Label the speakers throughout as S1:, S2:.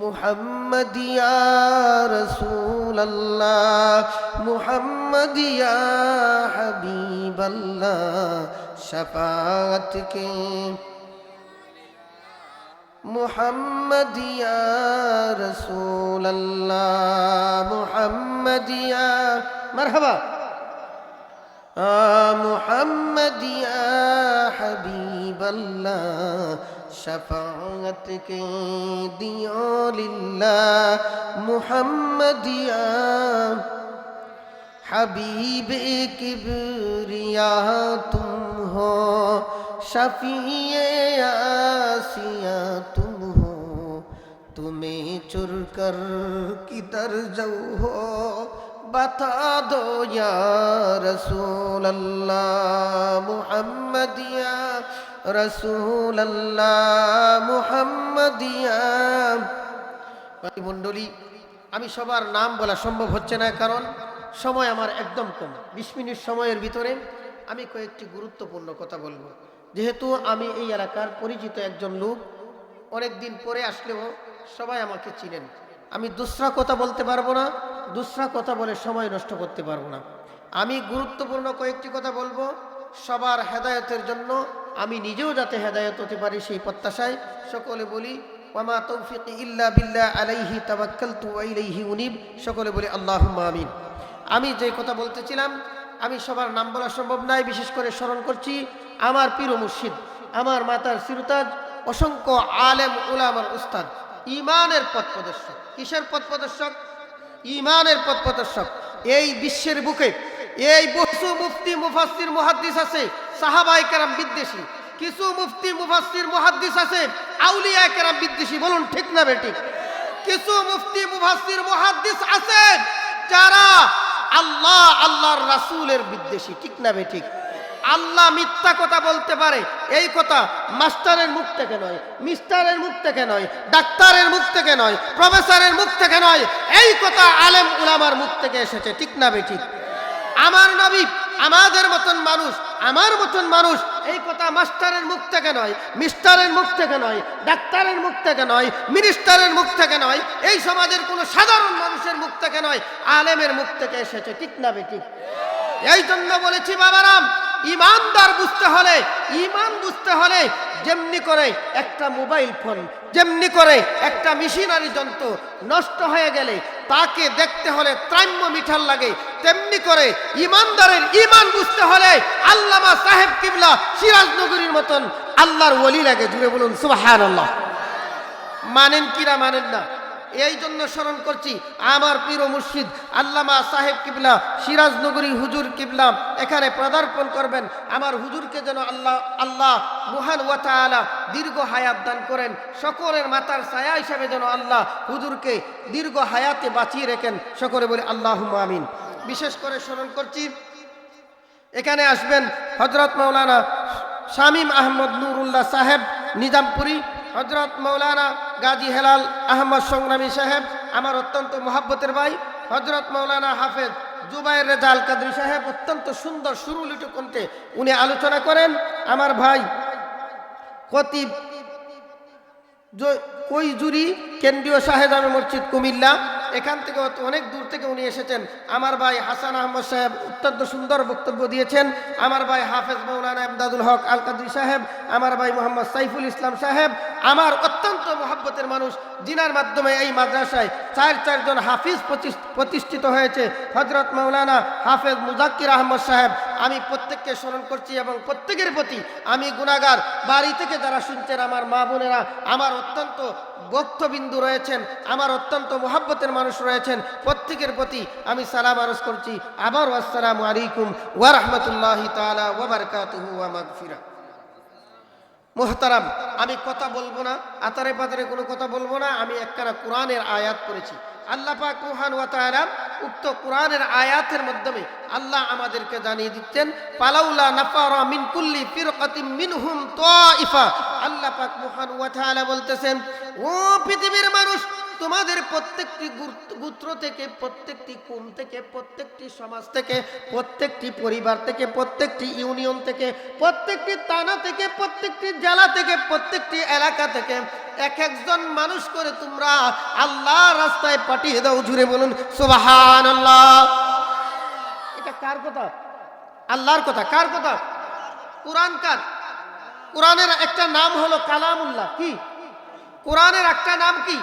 S1: محمد يا رسول الله محمد يا حبيب الله شفاعت کے محمد يا رسول الله محمد يا مرحبا. آه محمد يا حبيب الله شفاعت کے دیو للہ محمدیا حبیب کبریا تم ہو شفیع آسیہ تم ہو تمہیں چر کر کدھر جو ہو بتا دو یا رسول اللہ محمد یا মণ্ডলী, আমি সবার নাম বলা সম্ভব হচ্ছে না, কারণ সময় আমার একদম কম। বিশ মিনিট সময়ের ভিতরে আমি কয়েকটি গুরুত্বপূর্ণ কথা বলব। যেহেতু আমি এই এলাকার পরিচিত একজন লোক, অনেক দিন পরে আসলেও সবাই আমাকে চিনেন। আমি দুসরা কথা বলতে পারব না, দুসরা কথা বলে সময় নষ্ট করতে পারব না। আমি গুরুত্বপূর্ণ কয়েকটি কথা বলব সবার হেদায়তের জন্য। আমি নিজেও যাতে হেদায়ত হতে পারি সেই প্রত্যাশায় সকলে বলি, ওয়ামা তৌফিক ইল্লা বিল্লা আলাইহি তাওয়াক্কালতু ওয়া ইলাইহি উনিব। সকলে বলি আল্লাহ আমিন। আমি যে কথা বলতেছিলাম, আমি সবার নাম বলা সম্ভব নয় বিশেষ করে স্মরণ করছি আমার পীর মুর্শিদ, আমার মাতার সিরুতাজ, অসংখ্য আলেম উলামার উস্তাদ, ইমানের পথ প্রদর্শক। কিসের পথ প্রদর্শক? ইমানের পথ প্রদর্শক। এই বিশ্বের বুকে এই বহু মুফতি মুফাসির মুহাদ্দিস আছে সাহাবাই কেরাম বিদ্বেষী। কিছু মুফতি মুফাসির মুহাদ্দিস আছে, আউলিয়া কেরাম বিদ্বেষী। বলুন, ঠিক না বেঠিক কিছু মুফতি মুফাসির মুহাদ্দিস আছে, যারা আল্লাহ, আল্লাহর রাসূলের বিদ্বেষী। ঠিক না বেঠিক আল্লাহ মিথ্যা কথা বলতে পারে, এই কথা মাস্টারের মুখ থেকে নয়, মিস্টারের মুখ থেকে নয়, ডাক্তারের মুখ থেকে নয়, প্রফেসরের মুখ থেকে নয়, এই কথা আলেম উলামার মুখ থেকে এসেছে। ঠিক না বেঠিক আমার নবী, আমাদের মতন মানুষ, আমার মতন মানুষ, এই কথা মাস্টারের মুখ থেকে নয়, মিস্টারের মুখ থেকে নয়, ডাক্তারের মুখ থেকে নয়, মিনিস্টারের মুখ থেকে নয়, এই সমাজের কোনো সাধারণ মানুষের মুখ থেকে নয়, আলেমের মুখ থেকে এসেছে, ঠিক না বেঠিক এই জন্য বলেছি, বাবারাম, ইমানদার বুঝতে হলে, ইমান বুঝতে হলে যেমনি করে একটা মোবাইল ফোন, যেমনি করে একটা মেশিনারি যন্ত্র নষ্ট হয়ে গেলে তাকে দেখতে হলে ত্রাম্য মিঠার লাগে। তেমনি করে ইমানদারের ইমান বুঝতে হলে আল্লামা সাহেব কিবলা সিরাজনগরীর মতন আল্লাহর ওলি লাগে। জুড়ে বলুন সুবাহ মানেন কিরা মানেন না? এই জন্য স্মরণ করছি, আমার প্রিয় মুর্শিদ আল্লামা সাহেব কিবলা, সিরাজনগরী হুজুর কিবলা, এখানে পদার্পণ করবেন। আমার হুজুরকে যেন আল্লাহ আল্লাহ মুহান ওয়াতালা দীর্ঘ হায়াত দান করেন। সকলের মাতার ছায়া হিসাবে যেন আল্লাহ হুজুরকে দীর্ঘ হায়াতে বাঁচিয়ে রেখেন। সকলে বলে আল্লাহ আমিন। বিশেষ করে স্মরণ করছি, এখানে আসবেন হজরত মৌলানা শামীম আহমদ নুরুল্লাহ সাহেব, নিজামপুরি। হজরত মৌলানা গাজী হেলাল আহমদ সংগ্রামী সাহেব, আমার অত্যন্ত মহাব্বতের ভাই হজরত মৌলানা হাফেজ জুবাইর রেজাল কাদরি সাহেব, অত্যন্ত সুন্দর সুরুলিটু কণ্ঠে উনি আলোচনা করেন। আমার ভাই, কতিব কৈজুরি কেন্দ্রীয় আমি মসজিদ কুমিল্লা এখান থেকে অনেক দূর থেকে উনি এসেছেন। আমার ভাই হাসান আহমদ সাহেব অত্যন্ত সুন্দর বক্তব্য দিয়েছেন। আমার ভাই হাফেজ মৌলানা এমদাদুল হক আল কাদরি সাহেব, আমার ভাই মোহাম্মদ সাইফুল ইসলাম সাহেব, আমার অত্যন্ত মহাব্বতের মানুষ জিনার মাধ্যমে এই মাদ্রাসায় চার, চারজন হাফিজ প্রতিষ্ঠিত হয়েছে। হজরত মৌলানা হাফেজ মুজাক্কির আহমদ সাহেব আমি প্রত্যেককে স্মরণ করছি এবং প্রত্যেকের প্রতি আমি গুণাগার। বাড়ি থেকে যারা শুনছেন, আমার মা বোনেরা, আমার অত্যন্ত বক্তবিন্দু রয়েছেন, আমার অত্যন্ত মোহাব্বতের মানুষ রয়েছেন, প্রত্যেকের প্রতি আমি সালাম আরজ করছি। আবার আসসালামু আলাইকুম ওয়ারহমতুল্লাহ তালা মোহতারাম, আমি কথা বলব না আতারে পাতারে কোনো কথা বলব না, আমি একখানা কোরআনের আয়াত পড়েছি। আল্লাহ পাক কুহান ওয়াতারাম উক্ত কোরআনের আয়াতের মাধ্যমে আল্লাহ আমাদেরকে জানিয়ে দিচ্ছেন, পালাউলা নাফারা মিন কুল্লি ফিরকাতিম মিনহুম তাইফা। আল্লাহ পাক মুহান ওয়াতাআলা বলতেছেন ও পৃথিবীর মানুষ, তোমাদের প্রত্যেকটি গোত্র থেকে, প্রত্যেকটি কোণ থেকে, প্রত্যেকটি সমাজ থেকে, প্রত্যেকটি পরিবার থেকে, প্রত্যেকটি ইউনিয়ন থেকে, প্রত্যেকটি থানা থেকে, প্রত্যেকটি জেলা থেকে, প্রত্যেকটি এলাকা থেকে এক একজন মানুষ করে তোমরা আল্লাহ রাস্তায় পাঠিয়ে দাও, জুড়ে বলুন সুবাহান আল্লাহ এটা কার কথা? আল্লাহর কথা, কার কথা? কোরআন কার? কোরআনের একটা নাম হলো কালামুল্লাহ, কি? কোরআনের একটা নাম কি?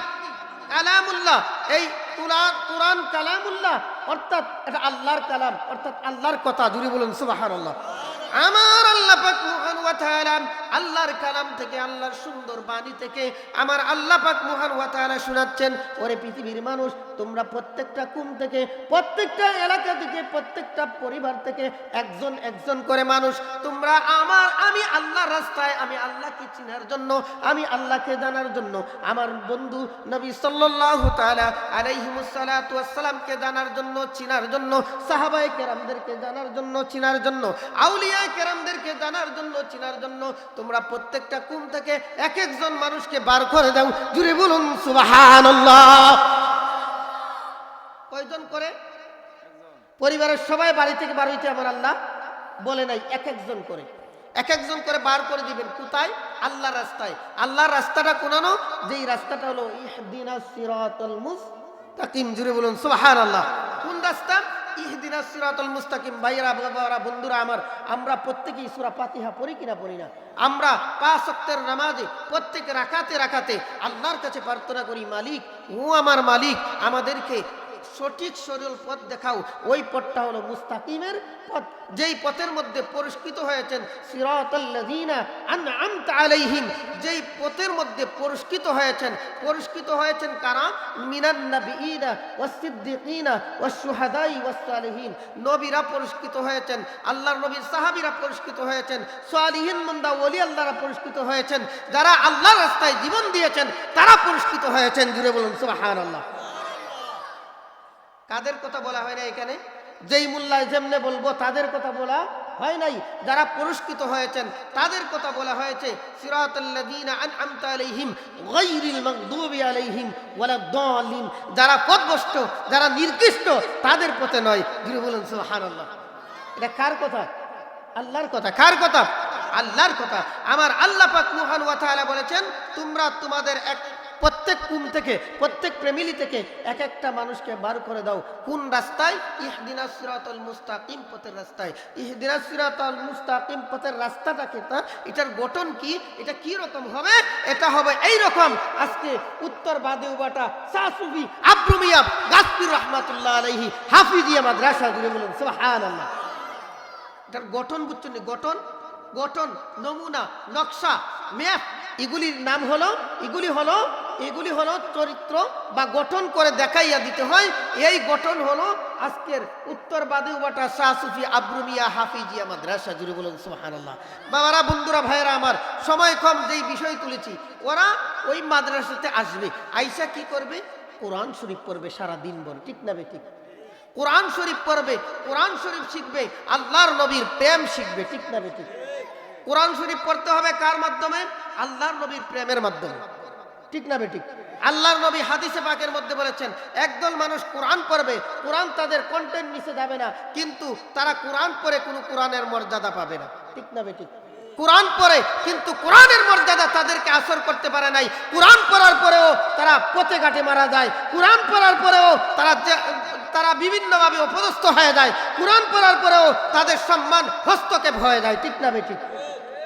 S1: কালামুল্লাহ। এই কোরআন কালামুল্লাহ। অর্থাৎ এটা আল্লাহর কালাম, অর্থাৎ আল্লাহর কথা। জুড়ে বলুন সুবাহ আমার আল্লাহ আল্লাহর কালাম থেকে, আল্লাহর সুন্দর বাণী থেকে আমার আল্লাহ পাক মহান ওয়া তাআলা শোনাচ্ছেন, ওরে পৃথিবীর মানুষ, তোমরা প্রত্যেকটা কুম থেকে, প্রত্যেকটা এলাকা থেকে, প্রত্যেকটা পরিবার থেকে একজন একজন করে মানুষ, তোমরা আমার, আমি আল্লাহর রাস্তায়, আমি আল্লাহকে চিনার জন্য, আমি আল্লাহকে জানার জন্য, আমার বন্ধু নবী সাল্লাল্লাহু তাআলা আলাইহিমুস সালাতু ওয়াসসালামকে জানার জন্য, চিনার জন্য, সাহাবায়ে কেরামদেরকে জানার জন্য, চিনার জন্য, আউলিয়া কেরামদেরকে জানার জন্য, চিনার জন্য তোমরা প্রত্যেকটা কুম থেকে এক একজন মানুষকে বার করে দাও। জুড়ে বলুন, সুবহানাল্লাহ। কয়জন করে? পরিবারের সবাই বাড়ি থেকে বার হইতে আমার আল্লাহ বলে নাই এক একজন করে। এক একজন করে বার করে দিবেন। কোথায়? আল্লাহ রাস্তায়। আল্লাহর রাস্তাটা কোনানো? যেই রাস্তাটা হলো, ইহদিনা সিরাতাল মুস্তাকিম। জুড়ে বলুন, সুবহানাল্লাহ। কোন রাস্তা? ইহদিনা সিরাতুল মুস্তাকিম। ভাইরা বাবারা, বন্ধুরা আমার, আমরা প্রত্যেকেই সুরা পাতিহা পড়ি কিনা পড়ি না? আমরা পাঁচ ওয়াক্তের নামাজে প্রত্যেক রাখাতে রাখাতে আল্লাহর কাছে প্রার্থনা করি, মালিক, ও আমার মালিক, আমাদেরকে সঠিক সরল পথ দেখাও। ওই পথটা হলো মুস্তাকিমের পথ। যেই পথের মধ্যে পুরস্কৃত হয়েছেন আলাইহিম, যেই পথের মধ্যে পুরস্কৃত হয়েছেন পুরস্কৃত হয়েছেন কারা? মিনান নাবিয়িনা ওয়াস-সিদ্দিকিনা ওয়াস-শুহাদাই ওয়াস-সালিহিন নবীরা পুরস্কৃত হয়েছেন, আল্লাহর নবীর সাহাবীরা পুরস্কৃত হয়েছেন, সালিহিন বান্দা, ওলি আল্লাহরা পুরস্কৃত হয়েছেন। যারা আল্লাহর রাস্তায় জীবন দিয়েছেন, তারা পুরস্কৃত হয়েছেন। জুড়ে বলুন, সুবহানাল্লাহ। কাদের কথা বলা হয় না এখানে? যেই মোল্লায় যেমনে বলব, তাদের কথা বলা হয় নাই। যারা পুরস্কৃত হয়েছেন, তাদের কথা বলা হয়েছে যারা পথভ্রষ্ট যারা নির্দিষ্ট, তাদের পথে নয়। যিনি বলেন, সুবহানাল্লাহ। এটা কার কথা? আল্লাহর কথা। কার কথা? আল্লাহর কথা। আমার আল্লাহ পাক মুহান ওয়া বলেছেন, তোমরা তোমাদের এক প্রত্যেক কুম থেকে, প্রত্যেক প্রেমিলি থেকে এক একটা মানুষকে বার করে দাও। কোন রাস্তায়? ইহদিনা সিরাতাল মুস্তাকিম পথের রাস্তায়। ইহদিনা সিরাতাল মুস্তাকিম পথের রাস্তাটা কি তা, এটার গঠন কি? এটা কি রকম হবে? এটা হবে এই রকম আজকে উত্তর বাদেউবাটা সাসুফি আব্রুমিয়া গাছপুর রহমাতুল্লাহ আলাইহি হাফিজিয়া মাদ্রাসা জুড়ে বলুন, সুবহানাল্লাহ। এটার গঠন বুঝছেন? গঠন? গঠন, নমুনা, নকশা, ম্যাপ, এগুলির নাম হলো, এগুলি হলো এগুলি হলো চরিত্র বা গঠন করে দেখাইয়া দিতে হয়। এই গঠন হলো আজকের উত্তর বাদিউবাটা শাহ সুফি আব্রুমিয়া হাফিজিয়া মাদ্রাসা, জুড়ে বলুন সুবহানাল্লাহ। বাবারা, বন্ধুরা ভাইরা আমার, সময় কম, যেই বিষয় তুলেছি, ওরা ওই মাদ্রাসাতে আসবে। আইসা কি করবে? কোরআন শরীফ পড়বে সারা দিন বল ঠিক না ঠিক কোরআন শরীফ পড়বে, কোরআন শরীফ শিখবে, আল্লাহর নবীর প্রেম শিখবে, ঠিক না ঠিক কোরআন শরীফ পড়তে হবে কার মাধ্যমে? আল্লাহর নবীর প্রেমের মাধ্যমে। ঠিক না বে ঠিক আল্লাহর নবী হাদিসে পাকের মধ্যে বলেছেন, একদল মানুষ কোরআন পড়বে, কোরআন তাদের কন্টেন্ট নিচে যাবে না, কিন্তু তারা কোরআন পড়ে কোনো কোরআনের মর্যাদা পাবে না। ঠিক না বে ঠিক কোরআন পড়ে, কিন্তু কোরআনের মর্যাদা তাদেরকে আসর করতে পারে নাই। কোরআন পড়ার পরেও তারা পথে ঘাটে মারা যায়। কোরআন পড়ার পরেও তারা তারা বিভিন্নভাবে অপদস্থ হয়ে যায়। কোরআন পড়ার পরেও তাদের সম্মান হস্তক্ষেপ হয়ে যায়। ঠিক না বেঠিক?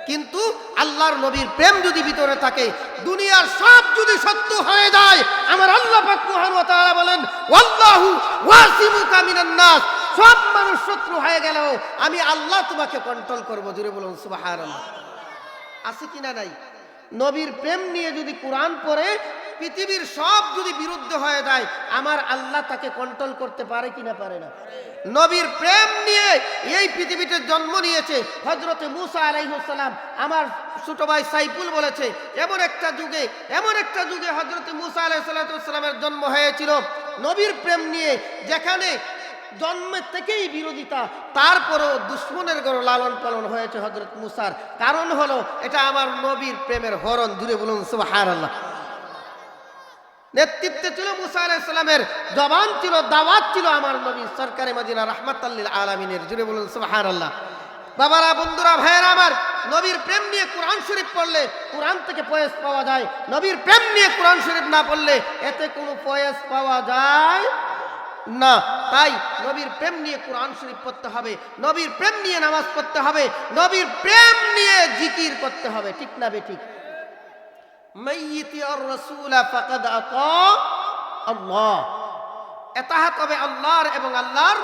S1: কিন্তু আল্লাহর নবীর প্রেম যদি ভিতরে থাকে, দুনিয়ার সব যদি সত্য হয়ে যায়, আমার আল্লাহ পাক ওয়া তাআলা বলেন আল্লাহু ওয়াসিমুকা মিনান নাস। সব মানুষ শত্রু হয়ে গেলেও আমি আল্লাহ তোমাকে কন্ট্রোল করব জুড়ে বলুন, সুবহানাল্লাহ। আছে কিনা নাই? নবীর প্রেম নিয়ে যদি কোরআন পড়ে পৃথিবীর সব যদি বিরুদ্ধ হয়ে যায়, আমার আল্লাহ তাকে কন্ট্রোল করতে পারে কিনা পারে না। নবীর প্রেম নিয়ে এই পৃথিবীতে জন্ম নিয়েছে। হজরতে মুসা আলাইহুসালাম আমার ছোট ভাই সাইফুল বলেছে, এমন একটা যুগে, এমন একটা যুগে হজরতে মুসা আলাইসালামের জন্ম হয়েছিল। নবীর প্রেম নিয়ে যেখানে জন্মের থেকেই বিরোধিতা, তারপরেও দুশ্মনের গড় লালন পালন হয়েছে হজরত মুসার। কারণ হলো, এটা আমার নবীর প্রেমের হরণ দূরে বলুন সুবহানাল্লাহ। নেতৃত্বে ছিল মুসা আলাইসালামের জবান ছিল, দাওয়াত ছিল আমার নবী সরকারে মদিনা রহমাতাল্লিল আলমিনের। জুড়ে বলুন সুবাহার আল্লাহ বাবারা, বন্ধুরা, ভাইয়েরা আমার, নবীর প্রেম নিয়ে কোরআন শরীফ পড়লে কোরআন থেকে পয়েস পাওয়া যায়। নবীর প্রেম নিয়ে কোরআন শরীফ না পড়লে এতে কোনো পয়েস পাওয়া যায় না। তাই নবীর প্রেম নিয়ে কোরআন শরীফ পড়তে হবে, নবীর প্রেম নিয়ে নামাজ পড়তে হবে, নবীর প্রেম নিয়ে জিকির করতে হবে। ঠিক না বে ঠিক? এতাহাত হবে আল্লাহর এবং আল্লাহর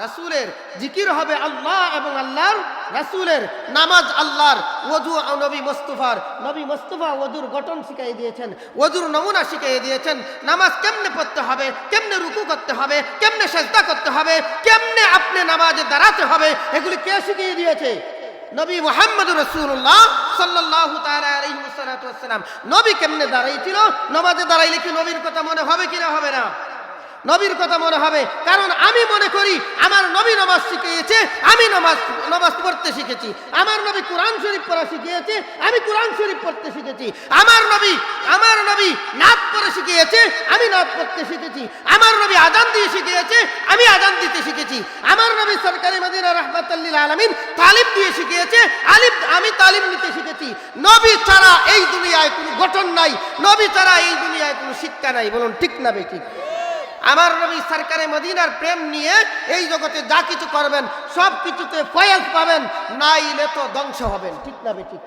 S1: রাসূলের। জিকির হবে আল্লাহ এবং আল্লাহর রাসূলের। নামাজ আল্লাহর। ওযু নবী মুস্তাফার। নবী মুস্তাফা ওযুর গঠন শিখিয়ে দিয়েছেন, ওযুর নমুনা শিখিয়ে দিয়েছেন। নামাজ কেমনে পড়তে হবে, কেমনে রুকু করতে হবে, কেমনে সেজদা করতে হবে, কেমনে আপনি নামাজে দাঁড়াতে হবে, এগুলি কে শিখিয়ে দিয়েছে? নবী মোহাম্মদ রসুল্লাহ সাল্লাহ তালাম নবী কেমনে দাঁড়াইছিল? নমাজে দাঁড়াইলে কি নবীর কথা মনে হবে কিনা হবে না? নবীর কথা মনে হবে। কারণ আমি মনে করি, আমার নবী নমাজ শিখিয়েছে, আমি নমাজ নমাজ পড়তে শিখেছি। আমার নবী কোরআন শরীফ পড়া শিখিয়েছে, আমি কোরআন শরীফ পড়তে শিখেছি। আমার নবী আমার নবী নাচ পড়ে শিখিয়েছে, আমি নাচ পড়তে শিখেছি। আমার নবী আজান দিয়ে শিখিয়েছে, আমি আজান দিতে শিখেছি। আমার নবী সরকারি মদিনা রহমাতাল্লিল আলমিন তালিম দিয়ে শিখিয়েছে আলিম আমি তালিম নিতে শিখেছি। নবী ছাড়া এই দুনিয়ায় কোনো গঠন নাই, নবী ছাড়া এই দুনিয়ায় কোনো শিক্ষা নাই। বলুন, ঠিক না বে ঠিক? আমার নবী সরকারে মদিনার প্রেম নিয়ে এই জগতে যা কিছু করবেন, সব কিছুতে ফয়েজ পাবেন না নাইলে তো ধ্বংস হবেন। ঠিক না বে ঠিক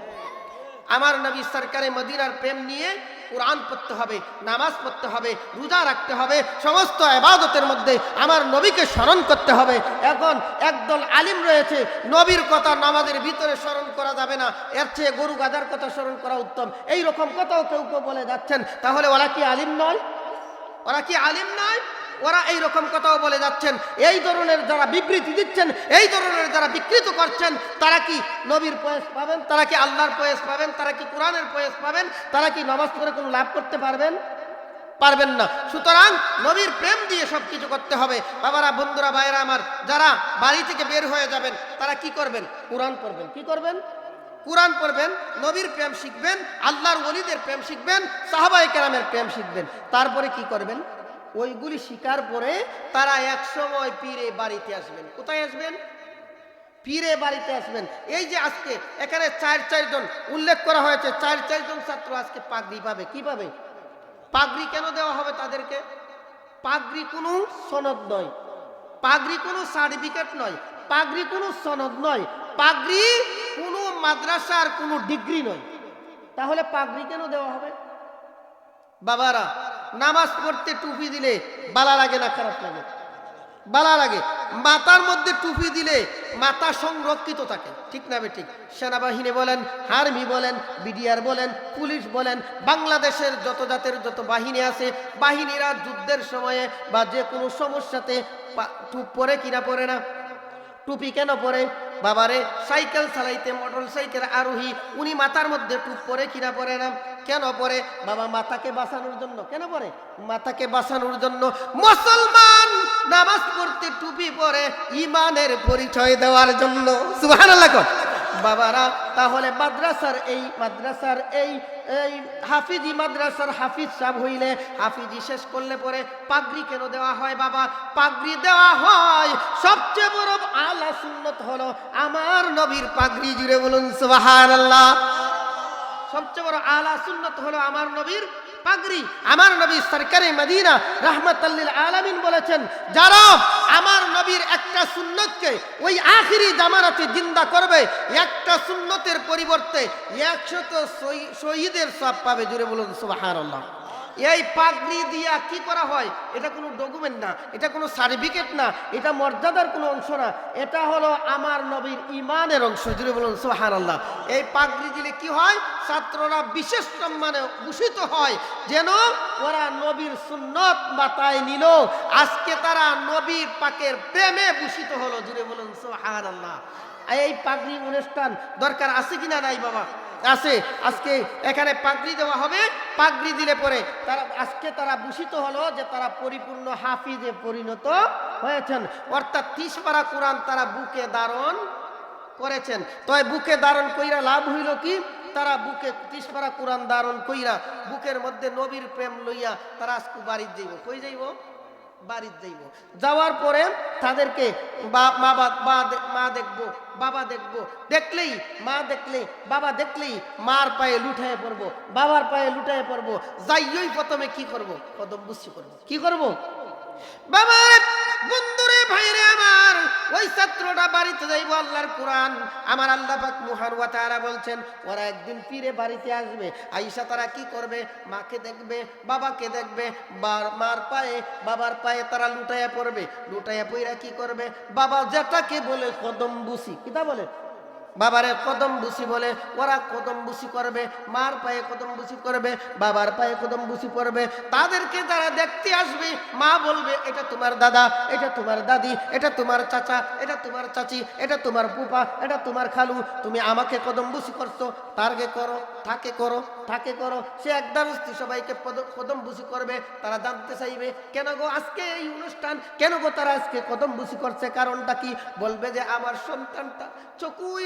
S1: আমার নবী সরকারে মদিনার প্রেম নিয়ে কোরআন পড়তে হবে, নামাজ পড়তে হবে, রোজা রাখতে হবে, সমস্ত এবাদতের মধ্যে আমার নবীকে স্মরণ করতে হবে। এখন একদল আলিম রয়েছে, নবীর কথা নামাজের ভিতরে স্মরণ করা যাবে না, এর চেয়ে গরু গাদার কথা স্মরণ করা উত্তম। এই রকম কথাও কেউ কেউ বলে যাচ্ছেন, তাহলে ওরা কি আলিম নয়? ওরা কি আলিম নয়? ওরা এই রকম কথাও বলে যাচ্ছেন, এই ধরনের যারা বিবৃতি দিচ্ছেন, এই ধরনের যারা বিকৃত করছেন, তারা কি নবীর পয়েস পাবেন? তারা কি আল্লাহর পয়েস পাবেন? তারা কি কোরআনের পয়েস পাবেন? তারা কি নামাজ পড়ে কোনো লাভ করতে পারবেন? পারবেন না। সুতরাং নবীর প্রেম দিয়ে সব কিছু করতে হবে। বাবারা, বন্ধুরা, ভাইয়েরা আমার, যারা বাড়ি থেকে বের হয়ে যাবেন, তারা কি করবেন? কোরআন পড়বেন। কি করবেন? কোরআন পড়বেন, নবীর প্রেম শিখবেন, আল্লাহর ওলিদের প্রেম শিখবেন সাহাবাই কেরামের প্রেম শিখবেন। তারপরে কি করবেন? ওইগুলি শিকার পরে তারা এক সময় পীরে বাড়িতে আসবেন। কোথায় আসবেন? পীরে বাড়িতে আসবেন। এই যে আজকে এখানে চার, চারজন উল্লেখ করা হয়েছে, চার, চারজন ছাত্র আজকে পাগড়ি পাবে। কি পাবে? পাগড়ি কেন দেওয়া হবে তাদেরকে? পাগড়ি কোনো সনদ নয়। পাগড়ি কোনো সার্টিফিকেট নয়। পাগড়ি কোনো সনদ নয়। পাগড়ি কোনো মাদ্রাসার কোনো ডিগ্রি নয়। তাহলে পাগড়ি কেন দেওয়া হবে? বাবারা, নামাজ পড়তে টুপি দিলে বালা লাগে না, খারাপ লাগে? বালা লাগে। মাতার মধ্যে টুপি দিলে মাথা সংরক্ষিত থাকে। ঠিক না ঠিক সেনাবাহিনী বলেন, আর্মি বলেন, বিডিআর বলেন, পুলিশ বলেন, বাংলাদেশের যত জাতের যত বাহিনী আছে, বাহিনীরা যুদ্ধের সময়ে বা যে কোনো সমস্যাতে টুপ পরে কিনা পরে না। টুপি কেন পরে? বাবারে, সাইকেল চালাইতে মোটর সাইকেল আরোহী, উনি মাথার মধ্যে টুপ পরে কিনা পরে না? কেন পরে? বাবা, মাথাকে বাঁচানোর জন্য। কেন পরে? মাথাকে বাঁচানোর জন্য মুসলমান নামাজ পড়তে টুপি পরে ইমানের পরিচয় দেওয়ার জন্য। কর। বাবারা, তাহলে মাদ্রাসার এই মাদ্রাসার এই এই হাফিজি মাদ্রাসার হাফিজ সাহেব হইলে হাফিজি শেষ করলে পরে পাগড়ি কেন দেওয়া হয় বাবা? পাগড়ি দেওয়া হয়। সবচেয়ে বড় আলা সুন্নত হলো আমার নবীর পাগড়ি, জুড়ে বলুন সুবহানাল্লাহ। সবচেয়ে বড় আলা সুন্নত হলো আমার নবীর পাগড়ি। আমার নবী সরকারে মদিনা রহমতাল্লিল আলমিন বলেছেন যারা আমার নবীর একটা সুন্নতকে ওই আখিরি জামানাতে জিন্দা করবে। একটা সুন্নতের পরিবর্তে একশত শহী- শহীদের সব পাবে। জুড়ে বলুন, সুবহানাল্লাহ। এই পাগড়ি দিয়া কি করা হয়? এটা কোনো ডকুমেন্ট না, এটা কোনো সার্টিফিকেট না, এটা মর্যাদার কোনো অংশ না। এটা হলো আমার নবীর ইমানের অংশ জুড়ে বলুন সোহান আল্লাহ এই পাগড়ি দিলে কি হয়? ছাত্ররা বিশেষ সম্মানে ভূষিত হয়। যেন ওরা নবীর সুন্নত মাতায় নিল। আজকে তারা নবীর পাকের প্রেমে ভূষিত হলো জুড়ে বলুন সোহান আল্লাহ এই পাগড়ি অনুষ্ঠান দরকার আছে কিনা নাই বাবা? আছে। আজকে এখানে পাগড়ি দেওয়া হবে। পাগড়ি দিলে পরে তারা, আজকে তারা ভূষিত হলো যে তারা পরিপূর্ণ হাফিজে পরিণত হয়েছেন। অর্থাৎ তিস পারা কোরআন তারা বুকে ধারণ করেছেন। তবে বুকে ধারণ কইরা লাভ হইল কি? তারা বুকে তিসপাড়া কোরআন ধারণ কইরা বুকের মধ্যে নবীর প্রেম লইয়া তারা আজকে বাড়ির যাইব। কই যাইব? বাড়ির যাইব। যাওয়ার পরে তাদেরকে মা মা দেখব, বাবা দেখব। দেখলেই, মা দেখলে, বাবা দেখলেই মার পায়ে লুটায় পড়ব, বাবার পায়ে লুটায় পড়ব। যাইয়ই প্রথমে কি করব? কদম বুঝছি করব। কি করব? বাবা ওরা একদিন ফিরে বাড়িতে আসবে। তারা কি করবে? মাকে দেখবে দেখবে, বার, মার পায়ে, বাবার পায়ে তারা লুটাইয়া পড়বে। লুটাইয়া পইরা কি করবে? বাবা যেটাকে বলে কদম বুসি কিতা বলে? বাবারে কদম বুসি বলে, ওরা কদম বুসি করবে, মার পায়ে কদম বুসি করবে, বাবার পায়ে কদম বুসি করবে তাদেরকে যারা দেখতে আসবে, মা বলবে, এটা তোমার দাদা, এটা তোমার দাদি, এটা তোমার চাচা, এটা তোমার চাচি, এটা তোমার পুপা এটা তোমার খালু, তুমি আমাকে কদম বুসি করছ, তারকে করো, তাকে করো তাকে করো। সে একদম সবাইকে কদম বুসি করবে, তারা জানতে চাইবে, কেন গো আজকে এই অনুষ্ঠান, কেন গো তারা আজকে কদম বুসি করছে, কারণটা কি? বলবে যে, আমার সন্তানটা চকুই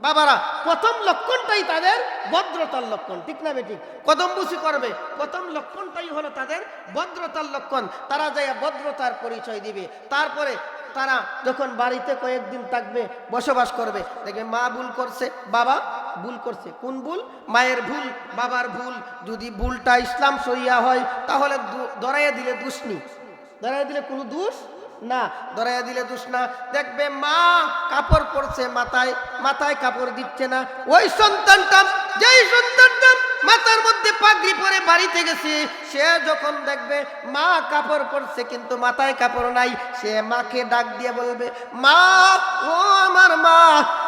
S1: বাবারা, প্রথম লক্ষণটাই তাদের ভদ্রতার লক্ষণ, ঠিক না বেঠিক? কদম্বুসি করবে, প্রথম লক্ষণটাই হলো তাদের ভদ্রতার লক্ষণ। তারা যাইয়া ভদ্রতার পরিচয় দিবে। তারপরে তারা যখন বাড়িতে কয়েকদিন থাকবে, বসবাস করবে, দেখবে মা ভুল করছে, বাবা ভুল করছে। কোন ভুল? মায়ের ভুল, বাবার ভুল। যদি ভুলটা ইসলাম সরিয়া হয়, তাহলে দু- ধরাইয়া দিলে দুষ নেই। ধরাইয়া দিলে কোনো দোষ না, ধরাইয়া দিলে দোষ না। দেখবে মা কাপড় পরছে মাথায় মাথায় কাপড় দিচ্ছে না। ওই সন্তানটা, যেই সন্তানটা মাথার মধ্যে পাগড়ি পরে বাড়িতে গেছে। সে যখন দেখবে মা কাপড় পরছে, কিন্তু মাথায় কাপড় নাই, সে মাকে ডাক দিয়ে বলবে, মা, ও আমার মা,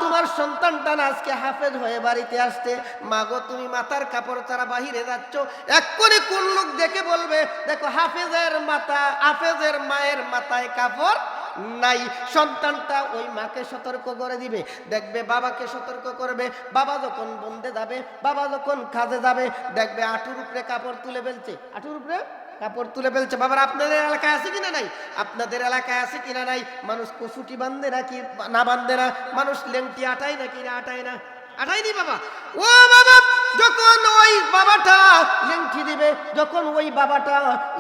S1: তোমার সন্তানটা না আজকে হাফেজ হয়ে বাড়িতে আসছে। মা গো, তুমি মাথার কাপড় ছাড়া বাহিরে যাচ্ছ। এক্ষুনি কোন লোক দেখে বলবে, দেখো, হাফেজের মাথা, হাফেজের মায়ের মাথায় কাপড় নাই। সন্তানটা ওই মাকে সতর্ক করে দিবে। দেখবে বাবাকে সতর্ক করবে। বাবা যখন বন্ধে যাবে, বাবা যখন কাজে যাবে, দেখবে আটুর উপরে কাপড় তুলে ফেলছে। আটুর উপরে কাপড় তুলে ফেলছে। বাবার, আপনাদের এলাকায় আছে কিনা নাই? আপনাদের এলাকায় আছে কিনা নাই? মানুষ কসুটি বান্ধে না কি না বান্ধে না। মানুষ লেংটি আটায় না কি না আটায় না? আটাইনি বাবা। ও বাবা! যখন ওই বাবাটা লেংটি দিবে, যখন ওই বাবাটা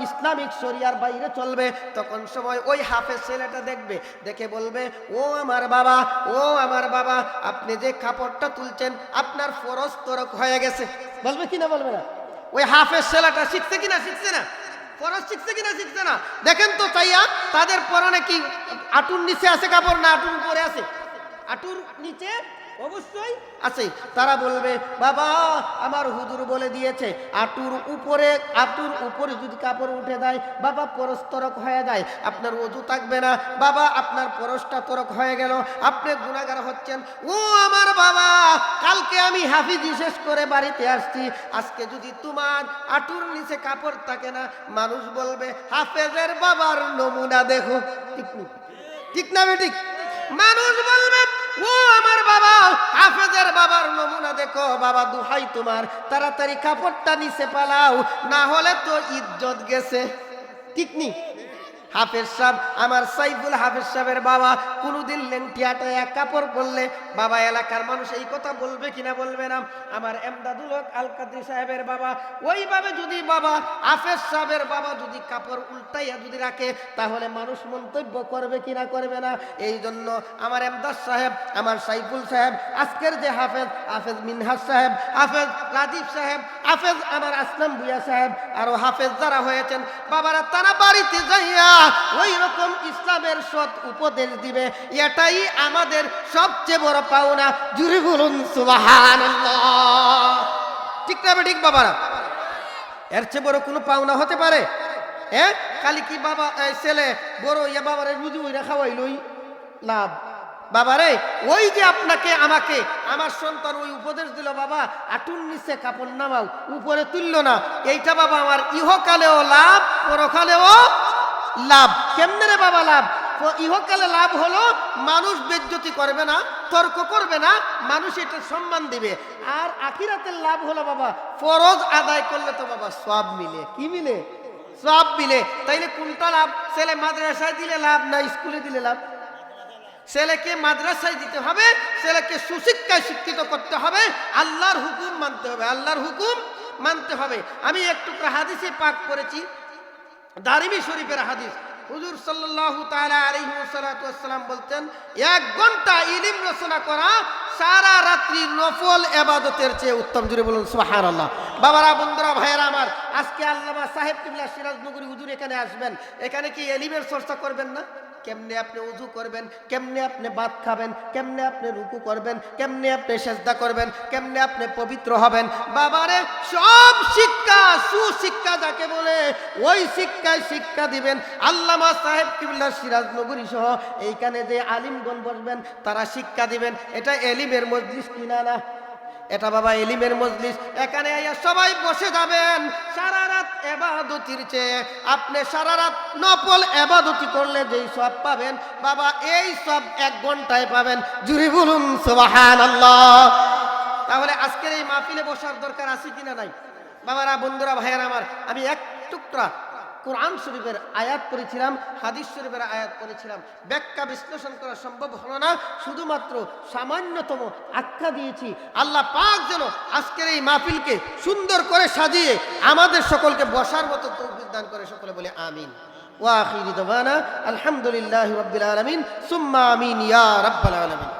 S1: ইসলামিক শরিয়ার বাইরে চলবে, তখন সময় ওই হাফেজ ছেলেটা দেখবে, দেখে বলবে, ও আমার বাবা, ও আমার বাবা, আপনি যে কাপড়টা তুলছেন, আপনার ফরজ তরক হয়ে গেছে। বলবে কি না বলবে না? ওই হাফেজ ছেলেটা শিখছে কিনা, শিখছে না? ফরজ শিখছে কিনা, শিখছে না? দেখেন তো চাইয়া তাদের পরনে কি আটুর নিচে আছে কাপড় না আটুর উপরে আছে? আটুর নিচে অবশ্যই আছে। তারা বলবে, বাবা, আমার হুজুর বলে দিয়েছে, আটুর উপরে আটুর উপরে যদি কাপড় উঠে দেয়, বাবা পরস্তরক হয়ে যায়। আপনার অজু থাকবে না। বাবা, আপনার পরশটা তরক হয়ে গেল। আপনি গুণাগার হচ্ছেন। ও আমার বাবা, কালকে আমি হাফিজি শেষ করে বাড়িতে আসছি। আজকে যদি তোমার আটুর নিচে কাপড় থাকে না, মানুষ বলবে, হাফেজের বাবার নমুনা দেখো। ঠিক নেই ঠিক না বেঠিক মানুষ বলবে ও আমার বাবা, হাফেজের বাবার নমুনা দেখো। বাবা, দুহাই তোমার, তাড়াতাড়ি কাপড়টা নিচে পালাও, না হলে তো ইজ্জত গেছে। ঠিক নি হাফেজ সাহেব, আমার সাইফুল হাফেজ সাহেবের বাবা কোনোদিন লেংটিয়াটায় এক কাপড় পরলে বাবা এলাকার মানুষ এই কথা বলবে কিনা বলবে না। আমার এমদাদুল হক আল কাদরি সাহেবের বাবা, ওইভাবে যদি বাবা, হাফেজ সাহেবের বাবা যদি কাপড় উল্টাইয়া যদি রাখে, তাহলে মানুষ মন্তব্য করবে কিনা করবে না। এই জন্য আমার এমদাদ সাহেব, আমার সাইফুল সাহেব, আজকের যে হাফেজ হাফেজ মিনহাজ সাহেব, হাফেজ রাজীব সাহেব, হাফেজ আমার আসলাম ভুয়া সাহেব, আরও হাফেজ যারা হয়েছেন, বাবারা তারা বাড়িতে যাইয়া ওই রকম ইসলামের সৎ উপদেশ দিবে, এটাই আমাদের সবচেয়ে বড় পাওনা। জুড়ে বলুন ঠিক না ঠিক বাবারা? এর চেয়ে বড় কোনো পাওনা হতে পারে? হ্যাঁ কালি কি বাবা ছেলে, বড় ইয়া বাবারে রুজি ওইরা খাওয়াইলই লাভ বাবারে, ওই যে আপনাকে, আমাকে, আমার সন্তান ওই উপদেশ দিল, বাবা আটুন নিচে কাপড় নামাও, উপরে তুলল না। এইটা বাবা আমার ইহকালেও লাভ, পরকালেও লাভ। কেমনে রে বাবা লাভ? ইহকালে লাভ হলো মানুষ বেজ্জতি করবে না, তর্ক করবে না, মানুষ এটা সম্মান দিবে। আর আখিরাতের লাভ হলো বাবা, ফরজ আদায় করলে তো বাবা সব মিলে। কি মিলে? সব মিলে। তাইলে কোনটা লাভ? ছেলে মাদ্রাসায় দিলে লাভ না স্কুলে দিলে লাভ? ছেলেকে মাদ্রাসায় দিতে হবে, ছেলেকে সুশিক্ষায় শিক্ষিত করতে হবে, আল্লাহর হুকুম মানতে হবে। আল্লাহর হুকুম মানতে হবে। আমি একটু হাদিসে পাক করেছি দারিমি শরীফের হাদিস। হুজুর আলাইহি ওয়াসাল্লাম বলতেন, এক ঘণ্টা ইলিম রচনা করা সারা রাত্রি নফল এবাদতের চেয়ে উত্তম। জুড়ে বলুন, সুবহানাল্লাহ। বাবারা, বন্ধুরা, ভাইয়েরা আমার, আজকে আল্লামা সাহেব কিবলা সিরাজনগরী হুজুর এখানে আসবেন। এখানে কি এলিমের চর্চা করবেন না? কেমনে আপনি উজু করবেন? কেমনে আপনি ভাত খাবেন? কেমনে আপনি রুকু করবেন? কেমনে আপনি সেজদা করবেন? কেমনে আপনি পবিত্র হবেন? বাবারে, সব শিক্ষা, সুশিক্ষা যাকে বলে, ওই শিক্ষায় শিক্ষা দিবেন। আল্লামা সাহেব কিবুল্লাহ সিরাজ নগরী সহ এইখানে যে আলিমগণ বসবেন, তারা শিক্ষা দিবেন। এটা এলিমের মজলিস কিনা না? এটা বাবা এলিমের মজলিস। এখানে সবাই বসে যাবেন। সারা রাত এবাদতির চেয়ে আপনি সারা রাত নফল এবাদতি করলে যেই সব পাবেন, বাবা এই সব এক ঘন্টায় পাবেন। জুরি বলুন সুবাহান তাহলে আজকের এই মাহফিলে বসার দরকার আছে কিনা নাই? বাবারা, বন্ধুরা, ভাইয়েরা আমার, আমি এক টুকরা কোরআন শরীফের আয়াত পড়েছিলাম, হাদিস শরীফের আয়াত পড়েছিলাম। ব্যাখ্যা বিশ্লেষণ করা সম্ভব হলো না, শুধুমাত্র সামান্যতম আখ্যা দিয়েছি। আল্লাহ পাক যেন আজকের এই মাহফিলকে সুন্দর করে সাজিয়ে আমাদের সকলকে বসার মতো তৌফিক দান করে সকলে বলে আমিন। ওয়াখিরি আলহামদুলিল্লাহ রব্বিল আলামিন, সুম্মা আমিন ইয়া রাব্বাল আলামিন।